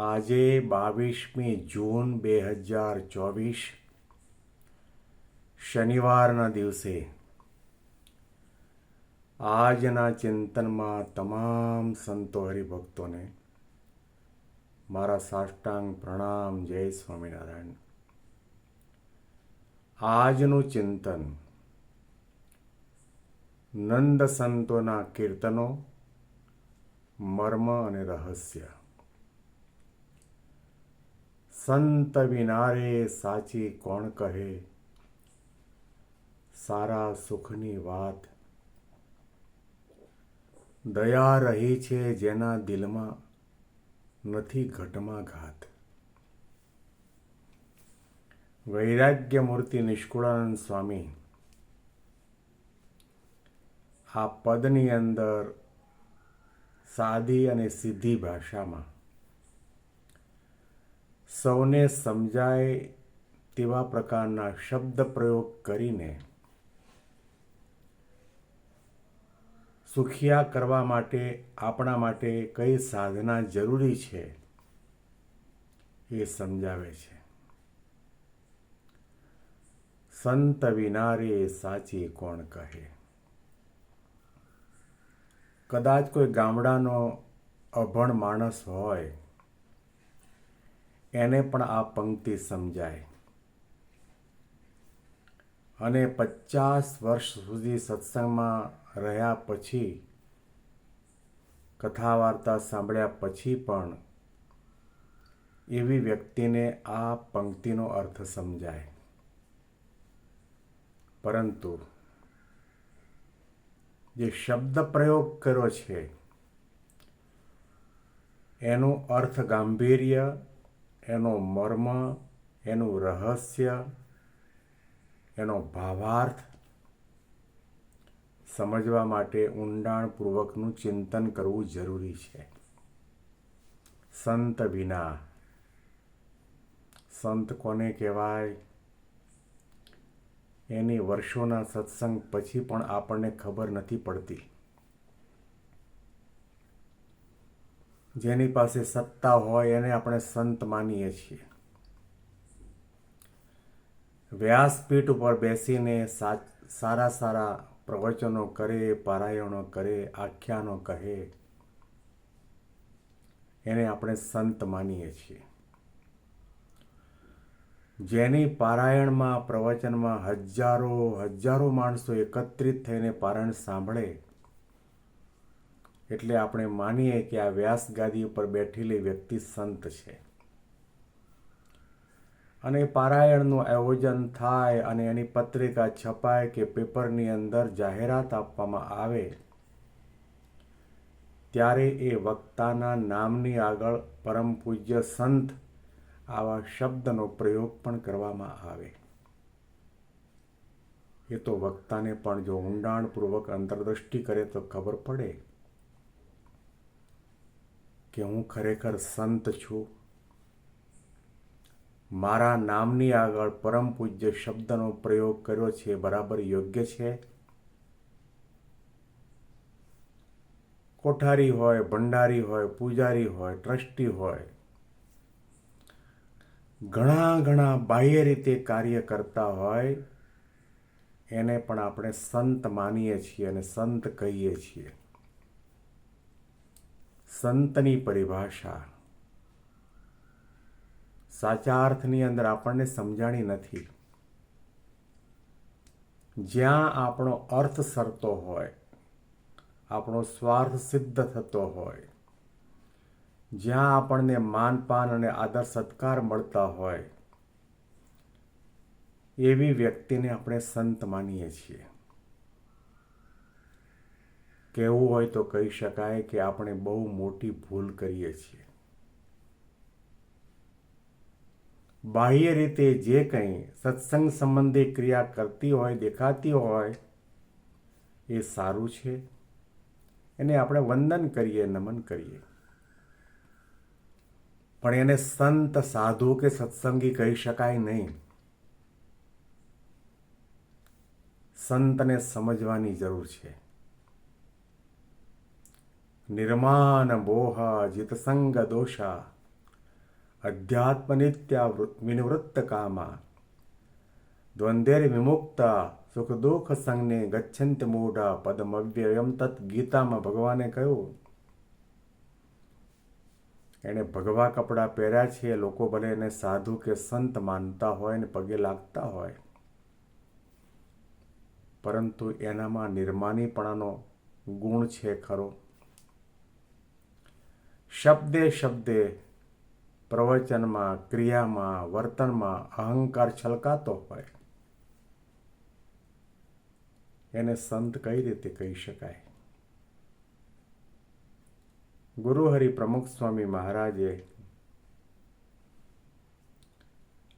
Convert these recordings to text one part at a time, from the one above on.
આજે બાવીસમી જૂન બે હજાર ચોવીસ, શનિવારના દિવસે આજના ચિંતનમાં તમામ સંતો હરિભક્તોને મારા સાષ્ટાંગ પ્રણામ, જય સ્વામિનારાયણ. આજનું ચિંતન નંદ સંતોના કીર્તનો, મર્મ અને રહસ્ય. સંત વિનારે સાચી કોણ કહે? સારા સુખની વાત. દયા રહી છે જેના દિલમાં, નથી ઘટમાં ઘાત. વૈરાગ્ય મૂર્તિ નિષ્કુળાનંદ સ્વામી, આ પદની અંદર સાદી અને સીધી ભાષામાં સૌને સમજાય તેવા પ્રકારના શબ્દ પ્રયોગ કરીને સુખિયા કરવા માટે, આપણા માટે કઈ સાધના જરૂરી છે એ સમજાવે છે. સંત વિનારે સાચી કોણ કહે? કદાચ કોઈ ગામડાનો અભણ માણસ હોય એને પણ આ પંક્તિ સમજાય. અને પચાસ વર્ષ સુધી સત્સંગમાં રહ્યા પછી કથા વાર્તા સાંભળ્યા પછી પણ એવી વ્યક્તિને આ પંક્તિનો અર્થ સમજાય. પરંતુ જે શબ્દ પ્રયોગ કર્યો છે, એનું અર્થ ગાંભીર્ય એનો મર્મ, એનું રહસ્ય, એનો ભાવાર્થ સમજવા માટે ઊંડાણપૂર્વકનું ચિંતન કરવું જરૂરી છે. સંત વિના. સંત કોને કહેવાય? એની વર્ષોના સત્સંગ પછી પણ આપણને ખબર નથી પડતી. જેની પાસે સત્તા હોય એને આપણે સંત માનીએ છીએ. વ્યાસપીઠ ઉપર બેસીને સારા સારા પ્રવચનો કરે, પારાયણો કરે, આખ્યાનો કહે, એને આપણે સંત માનીએ છીએ. જેની પારાયણમાં, પ્રવચનમાં હજારો હજારો માણસો એકત્રિત થઈને પારાયણ સાંભળે એટલે આપણે માનીએ કે આ વ્યાસ ગાદી ઉપર બેઠેલી વ્યક્તિ સંત છે. અને પારાયણનું આયોજન થાય અને એની પત્રિકા છપાય કે પેપરની અંદર જાહેરાત આપવામાં આવે, ત્યારે એ વક્તાના નામની આગળ પરમ પૂજ્ય સંત આવા શબ્દનો પ્રયોગ પણ કરવામાં આવે. એ તો વક્તાને પણ જો ઊંડાણપૂર્વક અંતર્દૃષ્ટિ કરે તો ખબર પડે. કે હું ખરેખર સંત છું. મારા નામની આગળ પરમ પૂજ્ય શબ્દનો પ્રયોગ કર્યો છે, બરાબર યોગ્ય છે? કોઠારી હોય, ભંડારી હોય, પૂજારી હોય, ટ્રસ્ટી હોય, ઘણા ઘણા બાહ્ય રીતે કાર્ય કરતા હોય, એને પણ આપણે સંત માનીએ છીએ અને સંત કહીએ છીએ. સંતની પરિભાષા. સાચા અર્થની અંદર આપણને સમજાણી નથી. જ્યાં આપણો અર્થ સરતો હોય, આપણો સ્વાર્થ સિદ્ધ થતો હોય, જ્યાં આપણને માનપાન અને આદર સત્કાર મળતા હોય, એવી વ્યક્તિને આપણે સંત માનીએ છીએ. કહેવું હોય તો કહી શકાય કે આપણે બહુ મોટી ભૂલ કરીએ છીએ. બાહ્ય રીતે જે કંઈ સત્સંગ સંબંધી ક્રિયા કરતી હોય, દેખાતી હોય, એ સારું છે. એને આપણે વંદન કરીએ, નમન કરીએ. પણ એને સંત, સાધુ કે સત્સંગી કહી શકાય નહીં. સંતને સમજવાની જરૂર છે. નિર્માન બોહ જીતસંગ દોષા અધ્યાત્મનિત્યા વિનિવૃત્ત કામા દ્વંદ્વેર વિમુક્ત સુખ દુઃખ સંગને ગચ્છંત મૂઢા પદમવ્યયમ તત ગીતામાં ભગવાને કહ્યું એણે ભગવા કપડાં પહેર્યા છે લોકો ભલે એને સાધુ કે સંત માનતા હોય ને પગે લાગતા હોય પરંતુ એનામાં નિર્માનીપણાનો ગુણ છે ખરો શબ્દે શબ્દે પ્રવચનમાં, ક્રિયામાં, વર્તનમાં અહંકાર છલકાતો હોય. એને સંત કઈ રીતે કહી શકાય? ગુરુહરિ પ્રમુખ સ્વામી મહારાજે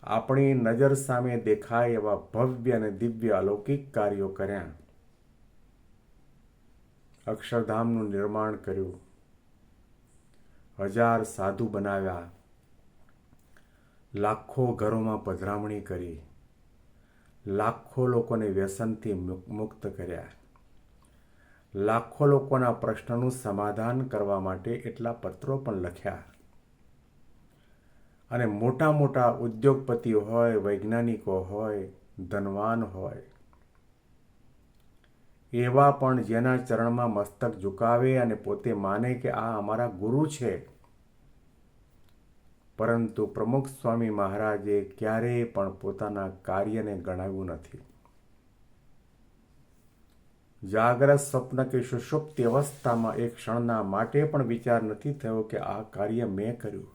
આપણી નજર સામે દેખાય એવા ભવ્ય અને દિવ્ય અલૌકિક કાર્યો કર્યા. અક્ષરધામનું નિર્માણ કર્યું. હજાર સાધુ બનાવ્યા. લાખો ઘરોમાં પધરામણી કરી. લાખો લોકોને વ્યસનથી મુક્ત કર્યા. લાખો લોકોના પ્રશ્નનું સમાધાન કરવા માટે એટલા પત્રો પણ લખ્યા. અને મોટા મોટા ઉદ્યોગપતિઓ હોય, વૈજ્ઞાનિકો હોય, ધનવાન હોય એવા પણ જેના ચરણમાં મસ્તક ઝુકાવે અને પોતે માને કે આ અમારા ગુરુ છે. પરંતુ પ્રમુખ સ્વામી મહારાજે ક્યારેય પણ પોતાના કાર્યને ગણાવ્યું નથી. જાગ્રત સ્વપ્ન કે સુષુપ્તિ અવસ્થામાં એક ક્ષણના માટે પણ વિચાર નથી થયો કે આ કાર્ય મેં કર્યું.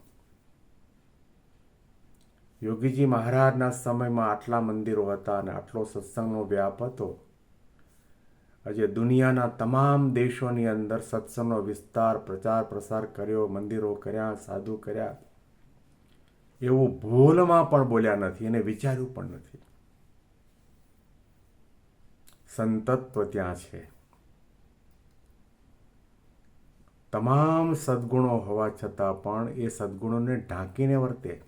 યોગીજી મહારાજના સમયમાં આટલા મંદિરો હતા અને આટલો સત્સંગનો વ્યાપ હતો. આજે દુનિયાના તમામ દેશોની અંદર સત્સંગનો વિસ્તાર, પ્રચાર પ્રસાર કર્યો, મંદિરો કર્યા, સાધુ કર્યા. એવું ભૂલમાં પણ બોલ્યા નથી અને વિચાર્યું પણ નથી. સંતત્વ ત્યાં છે. તમામ સદગુણો હોવા છતાં પણ એ સદગુણોને ઢાંકીને વર્તે.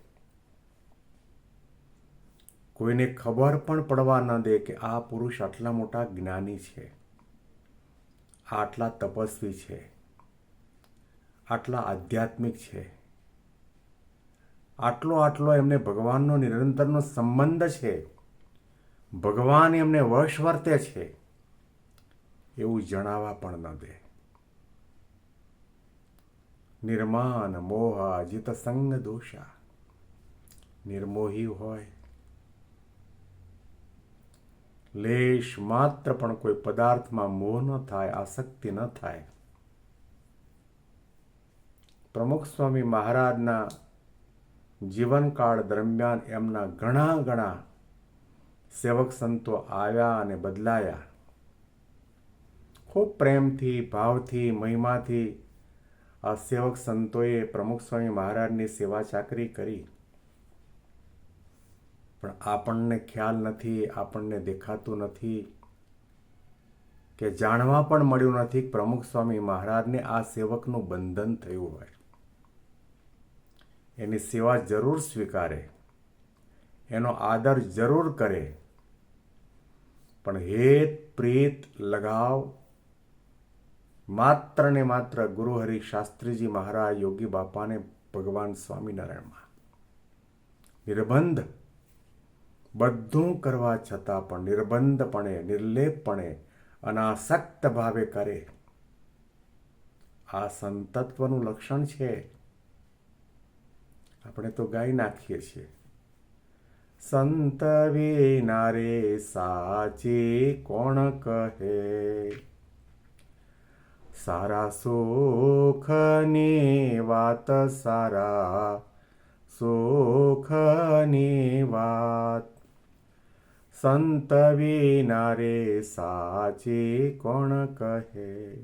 કોઈને ખબર પણ પડવા ન દે કે આ પુરુષ આટલા મોટા જ્ઞાની છે. આટલા તપસ્વી છે. આટલા આધ્યાત્મિક છે. આટલો આટલો એમને ભગવાનનો નિરંતરનો સંબંધ છે. ભગવાન એમને વશ વર્તે છે. એવું જણાવવા પણ ન દે. નિર્માન મોહ જીત સંગ દોષા. નિર્મોહી હોય લેશ માત્ર પણ કોઈ પદાર્થમાં મોહ ન થાય, આસક્તિ ન થાય. પ્રમુખ સ્વામી મહારાજના જીવનકાળ દરમિયાન એમના ઘણા ઘણા સેવક સંતો આવ્યા અને બદલાયા. ખૂબ પ્રેમથી, ભાવથી, મહિમાથી આ સેવક સંતોએ પ્રમુખ સ્વામી મહારાજની સેવા ચાકરી કરી. પણ આપણને ખ્યાલ નથી, આપણને દેખાતું નથી કે જાણવા પણ મળ્યું નથી પ્રમુખ સ્વામી મહારાજને આ સેવકનું બંધન થયું હોય. એની સેવા જરૂર સ્વીકારે, એનો આદર જરૂર કરે, પણ હેત પ્રીત લગાવ, માત્ર ને માત્ર ગુરુહરિ શાસ્ત્રીજી મહારાજ યોગી બાપાને ભગવાન સ્વામિનારાયણમાં. નિર્બંધ બધું કરવા છતાં પણ નિર્બંધપણે, નિર્લેપપણે અનાસક્ત ભાવે કરે. આ સંતત્વનું લક્ષણ છે. આપણે તો ગાઈ નાખીએ છીએ. સંત વિનારે સાચે કોણ કહે? સારા સુખની વાત સારા, સુખની વાત. સંત વિનારે સાચી કોણ કહે?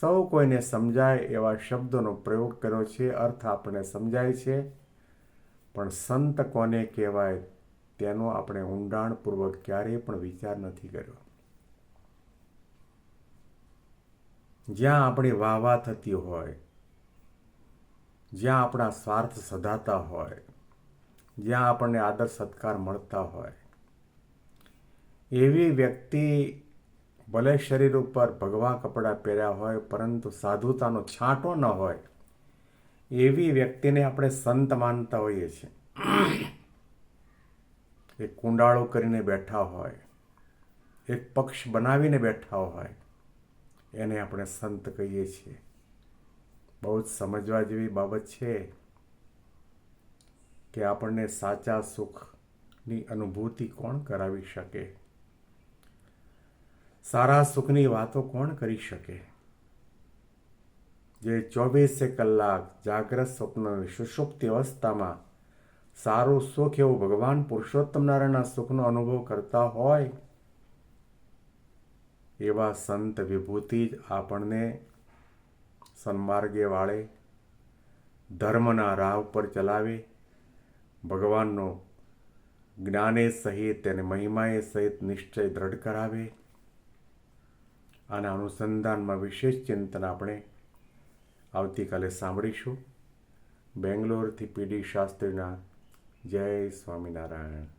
સૌ કોઈને સમજાય એવા શબ્દોનો પ્રયોગ કર્યો છે, અર્થ આપણને સમજાય છે. પણ સંત કોને કહેવાય તેનો આપણે ઊંડાણપૂર્વક ક્યારેય પણ વિચાર નથી કર્યો. જ્યાં આપણી વાહ થતી હોય, જ્યાં આપણા સ્વાર્થ સધાતા હોય જ્યાં આપણને આદર સત્કાર મળતા હોય. એવી વ્યક્તિ ભલે શરીર ઉપર ભગવા કપડાં પહેર્યા હોય, પરંતુ સાધુતાનો છાંટો ન હોય, એવી વ્યક્તિને આપણે સંત માનતા હોઈએ છીએ. એક કુંડાળો કરીને બેઠા હોય, એક પક્ષ બનાવીને બેઠા હોય, એને આપણે સંત કહીએ છીએ. બહુ જ સમજવા જેવી બાબત છે. કે આપણને સાચા સુખની અનુભૂતિ કોણ કરાવી શકે? સારા સુખની વાતો કોણ કરી શકે? જે ચોવીસે કલાક જાગ્રત સ્વપ્ન સુષુપ્તિ અવસ્થામાં સારું સુખ એવું ભગવાન પુરુષોત્તમ નારાયણના સુખનો અનુભવ કરતા હોય, એવા સંત વિભૂતિ જ આપણને સન્માર્ગે વાળે ધર્મના રાહ પર ચલાવે ભગવાનનો જ્ઞાને સહિત અને મહિમાએ સહિત નિશ્ચય દ્રઢ કરાવે. આના અનુસંધાનમાં વિશેષ ચિંતન આપણે આવતીકાલે સાંભળીશું. બેંગ્લોરથી પીડી શાસ્ત્રીના જય સ્વામિનારાયણ.